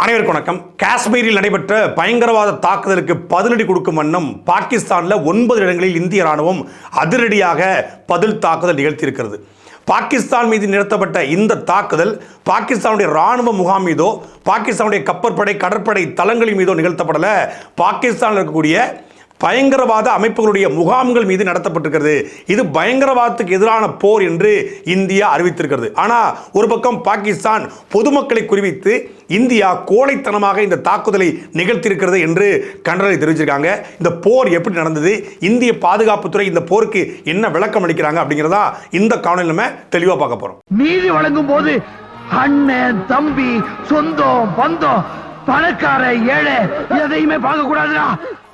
அனைவருக்கு வணக்கம். காஷ்மீரில் நடைபெற்ற பயங்கரவாத தாக்குதலுக்கு பதிலடி கொடுக்கும் வண்ணம் பாகிஸ்தானில் ஒன்பது இடங்களில் இந்திய ராணுவம் அதிரடியாக பதில் தாக்குதல் நிகழ்த்தியிருக்கிறது. பாகிஸ்தான் மீது நிறுத்தப்பட்ட இந்த தாக்குதல் பாகிஸ்தானுடைய ராணுவ முகாம் மீதோ பாகிஸ்தானுடைய கப்பற்படை கடற்படை தளங்களின் மீதோ நிகழ்த்தப்படல. பாகிஸ்தானில் இருக்கக்கூடிய பயங்கரவாத அமைப்புகளுடைய முகாம்கள் மீது நடத்தப்பட்டிருக்கிறது. இது பயங்கரவாதத்துக்கு எதிரான போர் என்று இந்தியா அறிவித்திருக்கிறது. ஆனால் ஒரு பக்கம் பாகிஸ்தான் பொதுமக்களை குறிவித்து இந்தியா கோழைத்தனமாக இந்த தாக்குதலை நிகழ்த்தியிருக்கிறது என்று கண்டனை தெரிவிச்சிருக்காங்க. இந்த போர் எப்படி நடந்தது? இந்திய பாதுகாப்புத்துறை இந்த போருக்கு என்ன விளக்கம் அளிக்கிறாங்க அப்படிங்கிறதா இந்த காணொலி நம்ம தெளிவாக பார்க்க போகிறோம் நீதி வழங்கும் போது அண்ணன் தம்பி சொந்தம் பந்தம் பணக்கார ஏழை எதையுமே பார்க்க கூடாதுடா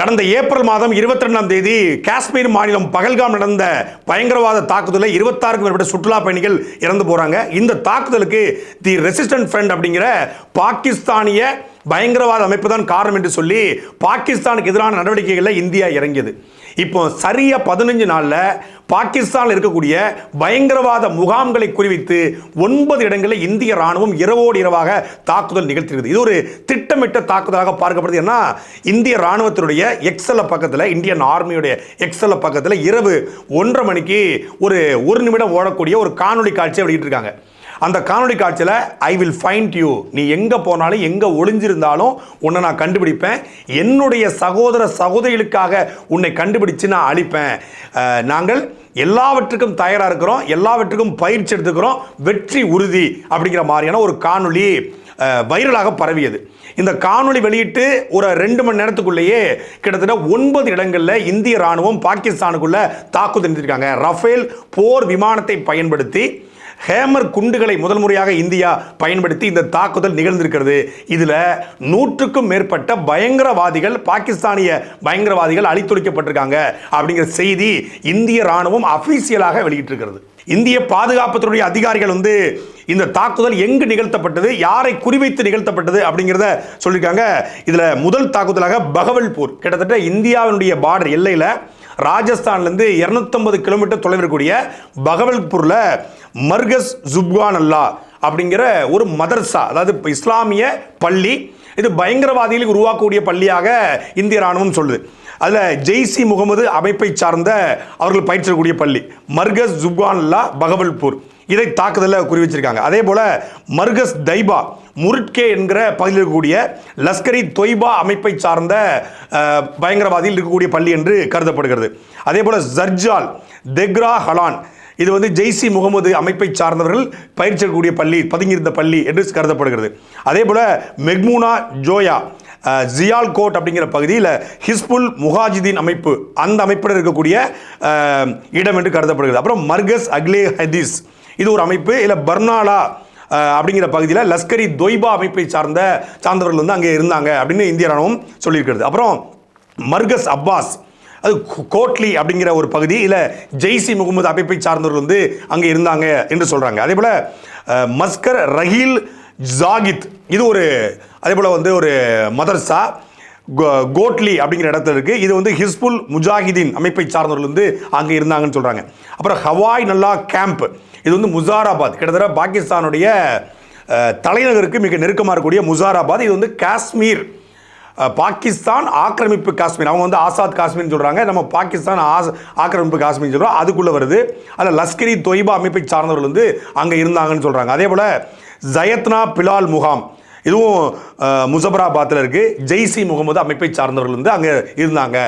கடந்த ஏப்ரல் மாதம் இருபத்தி ரெண்டாம் தேதி காஷ்மீர் மாநிலம் பகல்காம் நடந்த பயங்கரவாத தாக்குதலில் இருபத்தாறுக்கும் மேற்பட்ட சுற்றுலா பயணிகள் இறந்து போறாங்க. இந்த தாக்குதலுக்கு தி ரெசிஸ்டன்ட் ஃப்ரெண்ட் அப்படிங்கிற பாகிஸ்தானிய பயங்கரவாத அமைப்பு தான் காரணம் என்று சொல்லி பாகிஸ்தானுக்கு எதிரான நடவடிக்கைகளில் இந்தியா இறங்கியது. இப்போ சரியா பதினஞ்சு நாளில் பாகிஸ்தானில் இருக்கக்கூடிய பயங்கரவாத முகாம்களை குறிவித்து ஒன்பது இடங்களில் இந்திய ராணுவம் இரவோடு இரவாக தாக்குதல் நிகழ்த்திருக்குது இது ஒரு திட்டமிட்ட தாக்குதலாக பார்க்கப்படுது. ஏன்னா இந்திய ராணுவத்தினுடைய எக்ஸல பக்கத்தில் இந்தியன் ஆர்மியுடைய எக்ஸல பக்கத்தில் இரவு ஒன்றரை மணிக்கு ஒரு ஒரு நிமிடம் ஓடக்கூடிய ஒரு காணொளி காட்சியை வெளியிட்டிருக்காங்க. அந்த காணொளி காட்சியில் ஐ வில் ஃபைண்ட் யூ நீ எங்கே போனாலும் எங்கே ஒளிஞ்சிருந்தாலும் உன்னை நான் கண்டுபிடிப்பேன். என்னுடைய சகோதர சகோதரிகளுக்காக உன்னை கண்டுபிடிச்சு நான் அழிப்பேன். நாங்கள் எல்லாவற்றுக்கும் தயாராக இருக்கிறோம். எல்லாவற்றுக்கும் பயிற்சி எடுத்துக்கிறோம். வெற்றி உறுதி அப்படிங்கிற மாதிரியான ஒரு காணொலி வைரலாக பரவியது. இந்த காணொலி வெளியிட்டு ஒரு ரெண்டு மணி நேரத்துக்குள்ளேயே கிட்டத்தட்ட ஒன்பது இடங்களில் இந்திய ராணுவம் பாகிஸ்தானுக்குள்ள தாக்குதல் நடத்திருக்காங்க ரஃபேல் போர் விமானத்தை பயன்படுத்தி ஹேமர் குண்டுகளை முதல் முறையாக இந்தியா பயன்படுத்தி இந்த தாக்குதல் நிகழ்ந்திருக்கிறது. இதில் நூற்றுக்கும் மேற்பட்ட பயங்கரவாதிகள் பாகிஸ்தானிய பயங்கரவாதிகள் அழித்துழைக்கப்பட்டிருக்காங்க அப்படிங்கிற செய்தி இந்திய ராணுவம் அஃபீஷியலாக வெளியிட்டிருக்கிறது. இந்திய பாதுகாப்புத்துறை அதிகாரிகள் வந்து இந்த தாக்குதல் எங்கு நிகழ்த்தப்பட்டது யாரை குறிவைத்து நிகழ்த்தப்பட்டது அப்படிங்கிறத சொல்லியிருக்காங்க. இதில் முதல் தாக்குதலாக பகவல்பூர். கிட்டத்தட்ட இந்தியாவினுடைய பார்டர் எல்லையில் ராஜஸ்தான்லேருந்து இரநூத்தம்பது கிலோமீட்டர் தொலைவில் இருக்கக்கூடிய பகவல்பூரில் மர்கஸ் ஜுப்கான் அல்லா அப்படிங்கிற ஒரு மதர்சா அதாவது இஸ்லாமிய பள்ளி. இது பயங்கரவாதிகளுக்கு உருவாக்கக்கூடிய பள்ளியாக இந்திய ராணுவம் சொல்லுது. அதில் ஜெய்சி முகமது அமைப்பை சார்ந்த அவர்கள் பயிற்சிக்கூடிய பள்ளி மர்கஸ் ஜுப்கான் அல்லா பகவல்பூர். இதை தாக்குதலில் குறி வச்சிருக்காங்க. அதே போல் மர்கஸ் தைபா முருட்கே என்கிற பகுதியில் இருக்கக்கூடிய லஷ்கரி தொய்பா அமைப்பை சார்ந்த பயங்கரவாதியில் இருக்கக்கூடிய பள்ளி என்று கருதப்படுகிறது. அதே போல் ஜர்ஜால் தெக்ரா ஹலான் இது வந்து ஜெய்சி முகமது அமைப்பை சார்ந்தவர்கள் பயிற்சியக்கூடிய பள்ளி பதுங்கியிருந்த பள்ளி என்று கருதப்படுகிறது. அதே போல் மெக்மூனா ஜோயா ஜியால் கோட் அப்படிங்கிற பகுதியில் ஹிஸ்புல் முஹாஜிதீன் அமைப்பு அந்த அமைப்பில் இருக்கக்கூடிய இடம் என்று கருதப்படுகிறது. அப்புறம் மர்கஸ் அக்லே ஹதீஸ் இது ஒரு அமைப்பு. இல்லை பர்னாலா அப்படிங்கிற பகுதியில் லஷ்கரி தொய்பா அமைப்பை சார்ந்த சார்ந்தவர்கள் வந்து அங்கே இருந்தாங்க அப்படின்னு இந்திய ராணுவம் சொல்லியிருக்கிறது. அப்புறம் மர்கஸ் அப்பாஸ் அது கோட்லி அப்படிங்கிற ஒரு பகுதி இல்லை ஜெய்சி முகமது அமைப்பை சார்ந்தவர்கள் வந்து அங்கே இருந்தாங்க என்று சொல்கிறாங்க அதே போல் மஸ்கர் ரஹீல் ஜாகித் இது ஒரு அதே போல் வந்து ஒரு மதர்சா கோட்லி அப்படிங்கிற இடத்துல இருக்குது இது வந்து ஹிஸ்புல் முஜாஹிதீன் அமைப்பை சார்ந்தவர்கள் வந்து அங்கே இருந்தாங்கன்னு சொல்கிறாங்க அப்புறம் ஹவாய் நல்லா கேம்ப். இது வந்து முசாராபாத். கிட்டத்தட்ட பாகிஸ்தானுடைய தலைநகருக்கு மிக நெருக்கமாக இருக்கக்கூடிய முசாராபாத். இது வந்து காஷ்மீர். பாகிஸ்தான் ஆக்கிரமிப்பு காஷ்மீர். அவங்க வந்து ஆசாத் காஷ்மீர்னு சொல்கிறாங்க நம்ம பாகிஸ்தான் ஆஸ் ஆக்கிரமிப்பு காஷ்மீர்னு சொல்கிறோம் அதுக்குள்ளே வருது. அதில் லஷ்கரி தொய்பா அமைப்பை சார்ந்தவர்கள் வந்து அங்கே இருந்தாங்கன்னு சொல்கிறாங்க அதே போல் ஜயத்னா பிலால் முகாம். இதுவும் முசபராபாத்தில் இருக்குது ஜெய்சி முகமது அமைப்பை சார்ந்தவர்கள் வந்து அங்கே இருந்தாங்க.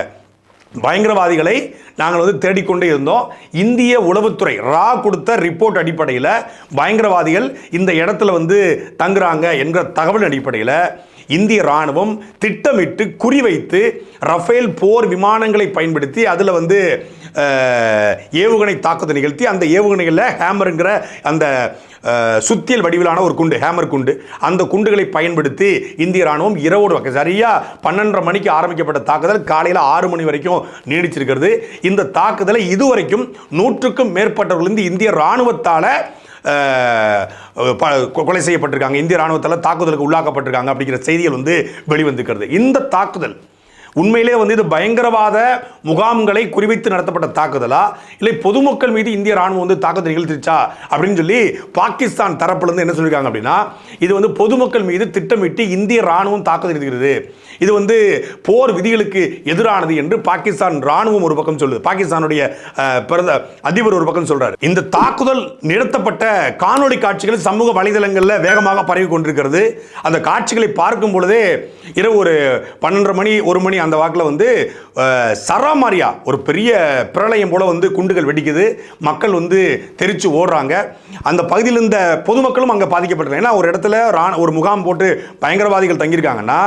பயங்கரவாதிகளை நாங்கள் வந்து தேடிக்கொண்டே இருந்தோம். இந்திய உளவுத்துறை ரா கொடுத்த ரிப்போர்ட் அடிப்படையில் பயங்கரவாதிகள் இந்த இடத்துல வந்து தங்குறாங்க என்கிற தகவல் அடிப்படையில் இந்திய ராணுவம் திட்டமிட்டு குறிவைத்து ரஃபேல் போர் விமானங்களை பயன்படுத்தி அதில் வந்து ஏவுகணை தாக்குதல் நிகழ்த்தி அந்த ஏவுகணைகளில் ஹேமருங்கிற அந்த சுத்தியல் வடிவிலான ஒரு குண்டு ஹேமர் குண்டு அந்த குண்டுகளை பயன்படுத்தி இந்திய ராணுவம் இரவோடு சரியாக பன்னெண்டரை மணிக்கு ஆரம்பிக்கப்பட்ட தாக்குதல் காலையில் ஆறு மணி வரைக்கும் நீடிச்சிருக்கிறது. இந்த தாக்குதலை இதுவரைக்கும் நூற்றுக்கும் மேற்பட்டவர்கள் இந்திய ராணுவத்தால் கொலை செய்யப்பட்டிருக்காங்க. இந்திய ராணுவத்தால் தாக்குதலுக்கு உள்ளாக்கப்பட்டிருக்காங்க அப்படிங்கிற செய்திகள் வந்து வெளிவந்திருக்கிறது. இந்த தாக்குதல் உண்மையிலே வந்து இது பயங்கரவாத முகாம்களை குறிவைத்து நடத்தப்பட்ட தாக்குதலா? இல்லை பொதுமக்கள் மீது இந்திய ராணுவம் வந்து தாக்குதல் நிகழ்த்திச்சா அப்படின்னு சொல்லி பாகிஸ்தான் தரப்புலருந்து என்ன சொல்லியிருக்காங்க அப்படின்னா இது வந்து பொதுமக்கள் மீது திட்டமிட்டு இந்திய ராணுவம் தாக்குதல் இருக்கிறது இது வந்து போர் விதிகளுக்கு எதிரானது என்று பாகிஸ்தான் ராணுவம் ஒரு பக்கம் சொல்லுது. பாகிஸ்தானுடைய பிறந்த அதிபர் ஒரு பக்கம் சொல்றாரு. இந்த தாக்குதல் நிறுத்தப்பட்ட காணொளி காட்சிகள் சமூக வலைதளங்களில் வேகமாக பரவி கொண்டிருக்கிறது. அந்த காட்சிகளை பார்க்கும் பொழுதே இரவு ஒரு பன்னெண்டரை மணி ஒரு மணி அந்த வாக்கில் வந்து சராமாரியா ஒரு பெரிய பிரளயம் போல் வந்து குண்டுகள் வெடிக்குது. மக்கள் வந்து தெரிச்சு ஓடுறாங்க. அந்த பகுதியில் இருந்த பொதுமக்களும் அங்கே பாதிக்கப்பட்டிருக்காங்க ஏன்னா ஒரு இடத்துல ராண ஒரு முகாம் போட்டு பயங்கரவாதிகள் தங்கியிருக்காங்கன்னா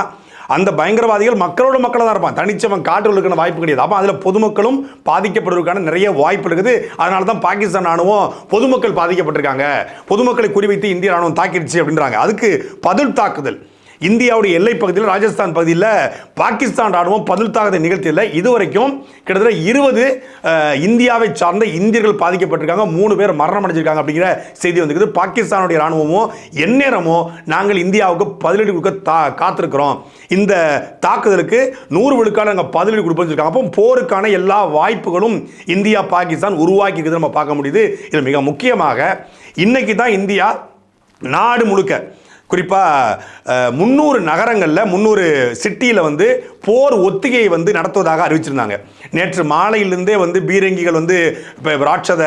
அந்த பயங்கரவாதிகள் மக்களோட மக்களாக தான் இருப்பான். தனிச்சவன் காட்டுகள் இருக்கிற வாய்ப்பு கிடையாது. அப்போ அதில் பொதுமக்களும் பாதிக்கப்படுவதற்கான நிறைய வாய்ப்பு இருக்குது. அதனால தான் பாகிஸ்தான் ராணுவம் பொதுமக்கள் பாதிக்கப்பட்டிருக்காங்க. பொதுமக்களை குறிவைத்து இந்திய ராணுவம் தாக்கிடுச்சு அப்படின்றாங்க. அதுக்கு பதில் தாக்குதல். இந்தியாவுடைய எல்லை பகுதியில் ராஜஸ்தான் பகுதியில் பாகிஸ்தான் ராணுவம் பதில் தாக்குதல் நிகழ்த்தியில் இதுவரைக்கும் கிட்டத்தட்ட இருபது இந்தியாவை சார்ந்த இந்தியர்கள் பாதிக்கப்பட்டிருக்காங்க. மூணு பேர் மரணம் அடைஞ்சிருக்காங்க அப்படிங்கிற செய்தி வந்துருக்குது. பாகிஸ்தானுடைய ராணுவமும் எந்நேரமோ நாங்கள் இந்தியாவுக்கு பதிலடி கொடுக்க தா காத்திருக்கிறோம். இந்த தாக்குதலுக்கு நூறு விழுக்காடு நாங்கள் பதிலடி கொடுப்போம் அப்போ போருக்கான எல்லா வாய்ப்புகளும் இந்தியா பாகிஸ்தான் உருவாக்கி இருக்குது நம்ம பார்க்க முடியுது. இது மிக முக்கியமாக இன்னைக்கு தான் இந்தியா நாடு முழுக்க குறிப்பாக முந்நூறு நகரங்களில் முந்நூறு சிட்டியில் வந்து போர் ஒத்திகையை வந்து நடத்துவதாக அறிவிச்சிருந்தாங்க. நேற்று மாலையிலிருந்தே வந்து பீரங்கிகள் வந்து இப்போ ராட்சத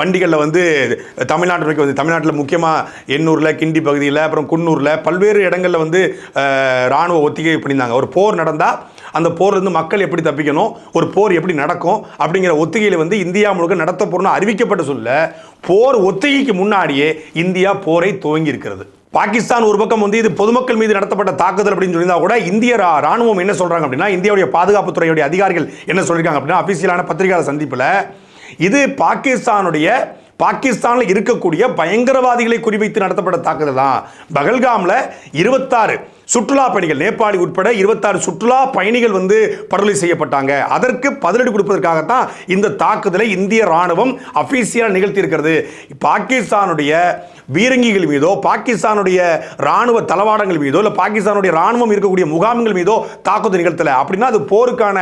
வண்டிகளில் வந்து தமிழ்நாட்டு வரைக்கும் வந்து தமிழ்நாட்டில் முக்கியமாக எண்ணூரில் கிண்டி பகுதியில் அப்புறம் குன்னூரில் பல்வேறு இடங்களில் வந்து இராணுவ ராணுவ ஒத்திகை பண்ணியிருந்தாங்க. ஒரு போர் நடந்தால் அந்த போர்லேருந்து மக்கள் எப்படி தப்பிக்கணும் ஒரு போர் எப்படி நடக்கும் அப்படிங்கிற ஒத்திகையில் வந்து இந்தியா முழுக்க நடத்த போறோம்னு அறிவிக்கப்பட்ட சொல்ல போர் ஒத்திகைக்கு முன்னாடியே இந்தியா போரை துவங்கி இருக்கிறது பாகிஸ்தான் ஒரு பக்கம் வந்து இது பொதுமக்கள் மீது நடத்தப்பட்ட தாக்குதல் அப்படின்னு சொல்லியிருந்தா கூட இந்திய ரா- ராணுவம் என்ன சொல்கிறாங்க அப்படின்னா இந்தியாவுடைய பாதுகாப்புத்துறையுடைய அதிகாரிகள் என்ன சொல்லியிருக்காங்க அப்படின்னா அஃபீஷியலான பத்திரிகையாளர் சந்திப்பில் இது பாகிஸ்தானுடைய பாகிஸ்தானில் இருக்கக்கூடிய பயங்கரவாதிகளை குறிவைத்து நடத்தப்பட்ட தாக்குதல் தான். பகல்காமில் இருபத்தாறு சுற்றுலா பயணிகள் நேபாளி உட்பட இருபத்தாறு சுற்றுலா பயணிகள் வந்து படுகொலை செய்யப்பட்டாங்க. அதற்கு பதிலடி கொடுப்பதற்காகத்தான் இந்த தாக்குதலை இந்திய ராணுவம் அபிஷியலாக நிகழ்த்தி இருக்கிறது பாகிஸ்தானுடைய பீரங்கிகள் மீதோ பாகிஸ்தானுடைய ராணுவ தளவாடங்கள் மீதோ இல்லை பாகிஸ்தானுடைய ராணுவம் இருக்கக்கூடிய முகாம்கள் மீதோ தாக்குதல் நிகழ்த்தல. அப்படின்னா அது போருக்கான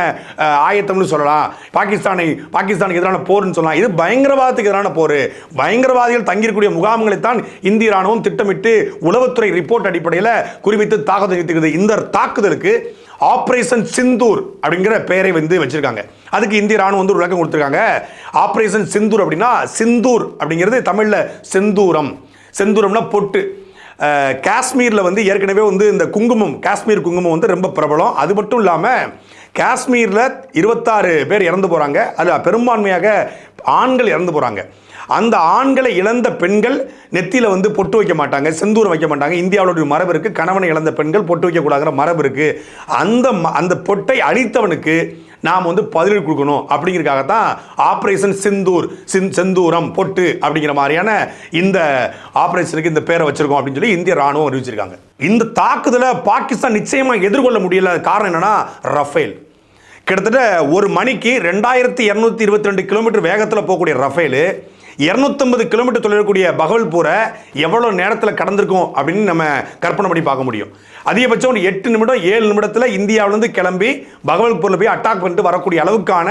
ஆயத்தம்னு சொல்லலாம். பாகிஸ்தானை பாகிஸ்தானுக்கு எதிரான போர்னு சொல்லலாம். இது பயங்கரவாதத்துக்கு எதிரான போர். பயங்கரவாதிகள் தங்கியிருக்கக்கூடிய முகாம்களைத்தான் இந்திய ராணுவம் திட்டமிட்டு உளவுத்துறை ரிப்போர்ட் அடிப்படையில் குறிவித்து தாக்குதல் நிகழ்த்துகிறது இந்த தாக்குதலுக்கு ஆப்ரேஷன் சிந்தூர் அப்படிங்கிற பெயரை வந்து வச்சிருக்காங்க. அதுக்கு இந்திய ராணுவம் வந்து ஒரு விளக்கம் கொடுத்துருக்காங்க. ஆப்ரேஷன் சிந்தூர் அப்படின்னா சிந்தூர் அப்படிங்கிறது தமிழில் செந்தூரம். செந்தூரம்னா பொட்டு. காஷ்மீரில் வந்து ஏற்கனவே வந்து இந்த குங்குமம் காஷ்மீர் குங்குமம் வந்து ரொம்ப பிரபலம். அது மட்டும் இல்லாமல் காஷ்மீரில் இருபத்தாறு பேர் இறந்து போகிறாங்க அதில் பெரும்பான்மையாக ஆண்கள் இறந்து போகிறாங்க அந்த ஆண்களை இழந்த பெண்கள் நெத்தியில் வந்து பொட்டு வைக்க மாட்டாங்க செந்தூரம் வைக்க மாட்டாங்க. இந்தியாவுடைய மரபு இருக்குது கணவனை இழந்த பெண்கள் பொட்டு வைக்கக்கூடாதுங்கிற மரபு இருக்குது அந்த ம- அந்த பொட்டை அழித்தவனுக்கு நாம் வந்து பதிலடி கொடுக்கணும். அப்படிங்கிறதுக்காகத்தான் ஆப்ரேஷன் சிந்தூர் சிந் செந்தூரம் பொட்டு அப்படிங்கிற மாதிரியான இந்த ஆப்ரேஷனுக்கு இந்த பேரை வச்சிருக்கோம் அப்படின்னு சொல்லி இந்திய ராணுவம் அறிவிச்சிருக்காங்க. இந்த தாக்குதலை பாகிஸ்தான் நிச்சயமாக எதிர்கொள்ள முடியல. காரணம் என்னன்னா ரஃபேல். கிட்டத்தட்ட ஒரு மணிக்கு ரெண்டாயிரத்தி இரநூத்தி இருபத்தி ரெண்டு கிலோமீட்டர் வேகத்தில் போகக்கூடிய ரஃபேலு இரநூத்தம்பது கிலோமீட்டர் தொழிலக்கூடிய பகவல்பூரை எவ்வளோ நேரத்தில் கடந்திருக்கும் அப்படின்னு நம்ம கற்பனை பண்ணி பார்க்க முடியும். அதிகபட்சம் ஒரு எட்டு நிமிடம் ஏழு நிமிடத்தில் இந்தியாவிலேருந்து கிளம்பி பகவல்பூரில் போய் அட்டாக் பண்ணிட்டு வரக்கூடிய அளவுக்கான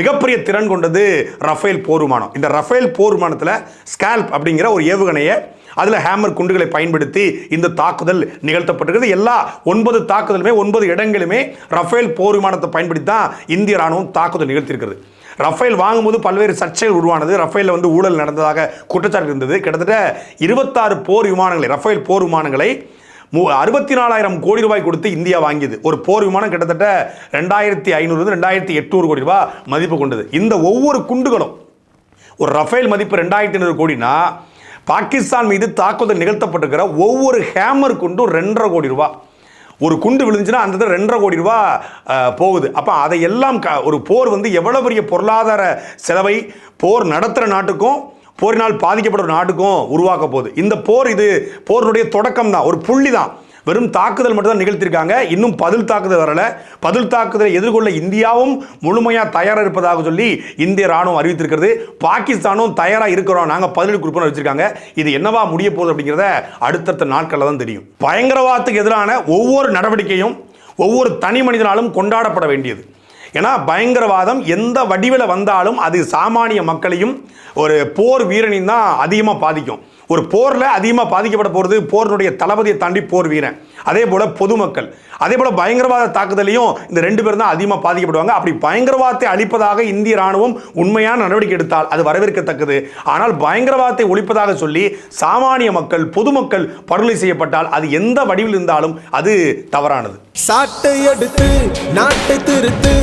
மிகப்பெரிய திறன் கொண்டது ரஃபேல் போர் விமானம். இந்த ரஃபேல் போர் விமானத்தில் ஸ்கால்ப் அப்படிங்கிற ஒரு ஏவுகணையை அதில் ஹேமர் குண்டுகளை பயன்படுத்தி இந்த தாக்குதல் நிகழ்த்தப்பட்டிருக்கிறது எல்லா ஒன்பது தாக்குதலுமே ஒன்பது இடங்களுமே ரஃபேல் போர் விமானத்தை பயன்படுத்தி தான் இந்திய ராணுவம் தாக்குதல் நிகழ்த்தியிருக்கிறது. ரஃபேல் வாங்கும்போது பல்வேறு சர்ச்சைகள் உருவானது. ரஃபேலில் வந்து ஊழல் நடந்ததாக குற்றச்சாட்டு இருந்தது. கிட்டத்தட்ட இருபத்தாறு போர் விமானங்களை ரஃபேல் போர் விமானங்களை மு அறுபத்தி நாலாயிரம் கோடி ரூபாய் கொடுத்து இந்தியா வாங்கியது. ஒரு போர் விமானம் கிட்டத்தட்ட ரெண்டாயிரத்தி ஐநூறு ரெண்டாயிரத்தி எட்நூறு கோடி ரூபாய் மதிப்பு கொண்டது. இந்த ஒவ்வொரு குண்டுகளும் ஒரு ரஃபேல் மதிப்பு ரெண்டாயிரத்தி ஐநூறு கோடினா பாகிஸ்தான் மீது தாக்குதல் நிகழ்த்தப்பட்டிருக்கிற ஒவ்வொரு ஹேமர் குண்டும் ரெண்டரை கோடி ரூபாய். ஒரு குண்டு விழுந்துச்சுன்னா அந்த ரெண்டரை கோடி ரூபா போகுது. அப்போ அதையெல்லாம் க ஒரு போர் வந்து எவ்வளோ பெரிய பொருளாதார செலவை போர் நடத்துகிற நாட்டுக்கும் போரினால் பாதிக்கப்படுற நாட்டுக்கும் உருவாக்க போகுது. இந்த போர் இது போரினுடைய தொடக்கம் தான் ஒரு புள்ளி தான் வெறும் தாக்குதல் மட்டும்தான் நிகழ்த்தியிருக்காங்க. இன்னும் பதில் தாக்குதல் வரல. பதில் தாக்குதலை எதிர்கொள்ள இந்தியாவும் முழுமையாக தயாராக இருப்பதாக சொல்லி இந்திய ராணுவம் அறிவித்திருக்கிறது. பாகிஸ்தானும் தயாராக இருக்கிறோம். நாங்கள் பதிலடி கொடுப்போம்னு வச்சிருக்காங்க. இது என்னவா முடிய போகுது அப்படிங்கிறத அடுத்தடுத்த நாட்களில் தான் தெரியும். பயங்கரவாதத்துக்கு எதிரான ஒவ்வொரு நடவடிக்கையும் ஒவ்வொரு தனி மனிதனாலும் கொண்டாடப்பட வேண்டியது. ஏன்னா பயங்கரவாதம் எந்த வடிவில் வந்தாலும் அது சாமானிய மக்களையும் ஒரு போர் வீரனையும் தான் அதிகமாக பாதிக்கும். ஒரு போரில் அதிகமாக பாதிக்கப்பட போகிறது போரினுடைய தளபதியை தாண்டி போர் வீரன். அதே போல் பொதுமக்கள். அதே போல் பயங்கரவாத தாக்குதலையும் இந்த ரெண்டு பேரும் தான் அதிகமாக பாதிக்கப்படுவாங்க. அப்படி பயங்கரவாதத்தை அழிப்பதாக இந்திய ராணுவம் உண்மையான நடவடிக்கை எடுத்தால் அது வரவேற்கத்தக்கது. ஆனால் பயங்கரவாதத்தை ஒழிப்பதாக சொல்லி சாமானிய மக்கள் பொதுமக்கள் படுகொலை செய்யப்பட்டால் அது எந்த வடிவில் இருந்தாலும் அது தவறானது. சாட்டை எடுத்து நாட்டை திருத்து